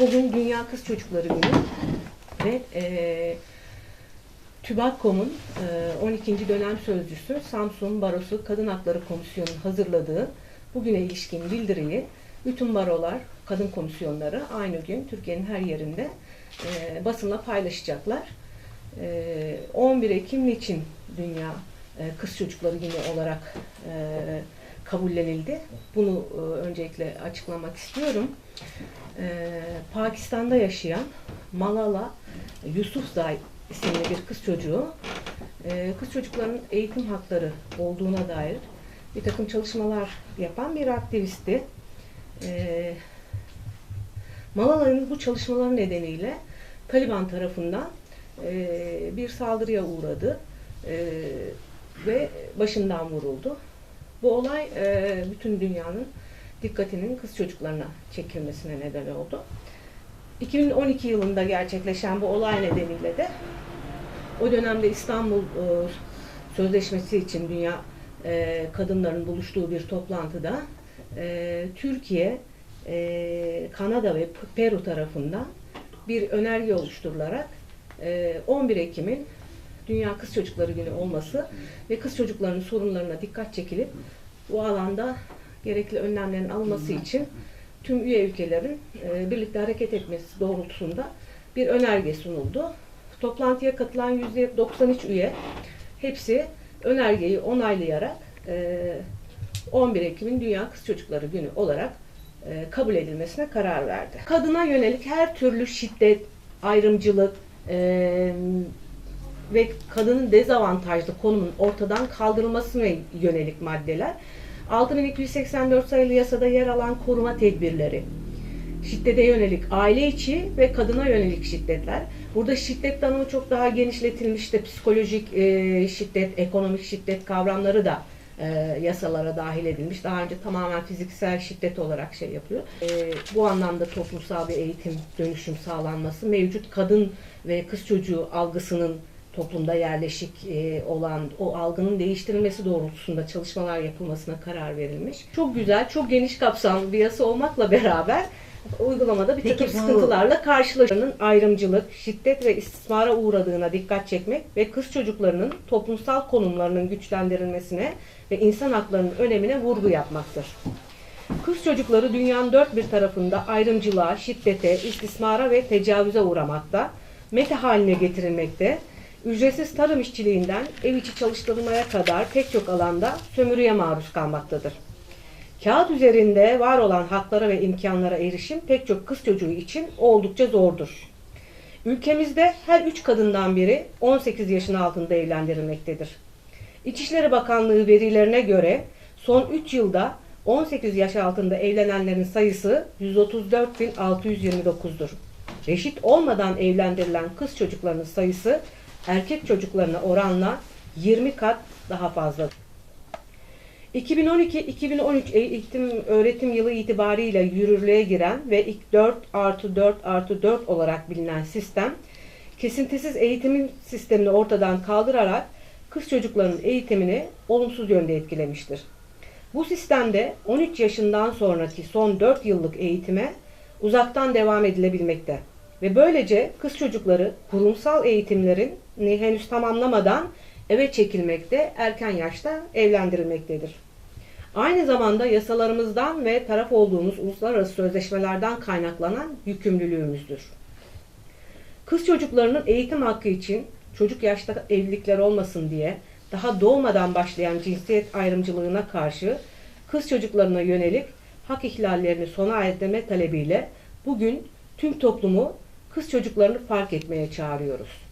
Bugün Dünya Kız Çocukları Günü ve e, TÜBAKKOM'un e, 12. dönem sözcüsü Samsun Barosu Kadın Hakları Komisyonu'nun hazırladığı bugüne ilişkin bildiriyi bütün barolar, kadın komisyonları aynı gün Türkiye'nin her yerinde e, basınla paylaşacaklar. E, 11 Ekim niçin Dünya e, Kız Çocukları Günü olarak e, kabullenildi? Bunu e, öncelikle açıklamak istiyorum. Ee, Pakistan'da yaşayan Malala Yusufzai isimli bir kız çocuğu e, kız çocuklarının eğitim hakları olduğuna dair bir takım çalışmalar yapan bir aktivisti. Malala'nın bu çalışmaları nedeniyle Taliban tarafından e, bir saldırıya uğradı e, ve başından vuruldu. Bu olay e, bütün dünyanın dikkatinin kız çocuklarına çekilmesine neden oldu. 2012 yılında gerçekleşen bu olay nedeniyle de o dönemde İstanbul e, Sözleşmesi için dünya e, kadınların buluştuğu bir toplantıda e, Türkiye, e, Kanada ve Peru tarafından bir önerge oluşturularak e, 11 Ekim'in Dünya Kız Çocukları Günü olması ve kız çocuklarının sorunlarına dikkat çekilip bu alanda gerekli önlemlerin alınması için tüm üye ülkelerin e, birlikte hareket etmesi doğrultusunda bir önerge sunuldu. Toplantıya katılan %93 üye hepsi önergeyi onaylayarak e, 11 Ekim'in Dünya Kız Çocukları Günü olarak e, kabul edilmesine karar verdi. Kadına yönelik her türlü şiddet, ayrımcılık e, ve kadının dezavantajlı konumun ortadan kaldırılmasına yönelik maddeler 6284 sayılı yasada yer alan koruma tedbirleri, şiddete yönelik aile içi ve kadına yönelik şiddetler. Burada şiddet tanımı çok daha genişletilmiş de psikolojik e, şiddet, ekonomik şiddet kavramları da e, yasalara dahil edilmiş. Daha önce tamamen fiziksel şiddet olarak şey yapıyor. E, bu anlamda toplumsal bir eğitim, dönüşüm sağlanması, mevcut kadın ve kız çocuğu algısının toplumda yerleşik e, olan o algının değiştirilmesi doğrultusunda çalışmalar yapılmasına karar verilmiş. Çok güzel, çok geniş kapsamlı bir yasa olmakla beraber uygulamada bir Peki takım bu- sıkıntılarla karşılaşanın ayrımcılık, şiddet ve istismara uğradığına dikkat çekmek ve kız çocuklarının toplumsal konumlarının güçlendirilmesine ve insan haklarının önemine vurgu yapmaktır. Kız çocukları dünyanın dört bir tarafında ayrımcılığa, şiddete, istismara ve tecavüze uğramakta, meta haline getirilmekte, ücretsiz tarım işçiliğinden ev içi çalıştırılmaya kadar pek çok alanda sömürüye maruz kalmaktadır. Kağıt üzerinde var olan haklara ve imkanlara erişim pek çok kız çocuğu için oldukça zordur. Ülkemizde her üç kadından biri 18 yaşın altında evlendirilmektedir. İçişleri Bakanlığı verilerine göre son 3 yılda 18 yaş altında evlenenlerin sayısı 134.629'dur. Reşit olmadan evlendirilen kız çocuklarının sayısı erkek çocuklarına oranla 20 kat daha fazladır. 2012-2013 eğitim öğretim yılı itibariyle yürürlüğe giren ve ilk 4 artı 4 artı 4 olarak bilinen sistem, kesintisiz eğitimin sistemini ortadan kaldırarak kız çocuklarının eğitimini olumsuz yönde etkilemiştir. Bu sistemde 13 yaşından sonraki son 4 yıllık eğitime uzaktan devam edilebilmekte ve böylece kız çocukları kurumsal eğitimlerini henüz tamamlamadan eve çekilmekte, erken yaşta evlendirilmektedir. Aynı zamanda yasalarımızdan ve taraf olduğumuz uluslararası sözleşmelerden kaynaklanan yükümlülüğümüzdür. Kız çocuklarının eğitim hakkı için çocuk yaşta evlilikler olmasın diye daha doğmadan başlayan cinsiyet ayrımcılığına karşı kız çocuklarına yönelik hak ihlallerini sona erdirme talebiyle bugün tüm toplumu kız çocuklarını fark etmeye çağırıyoruz.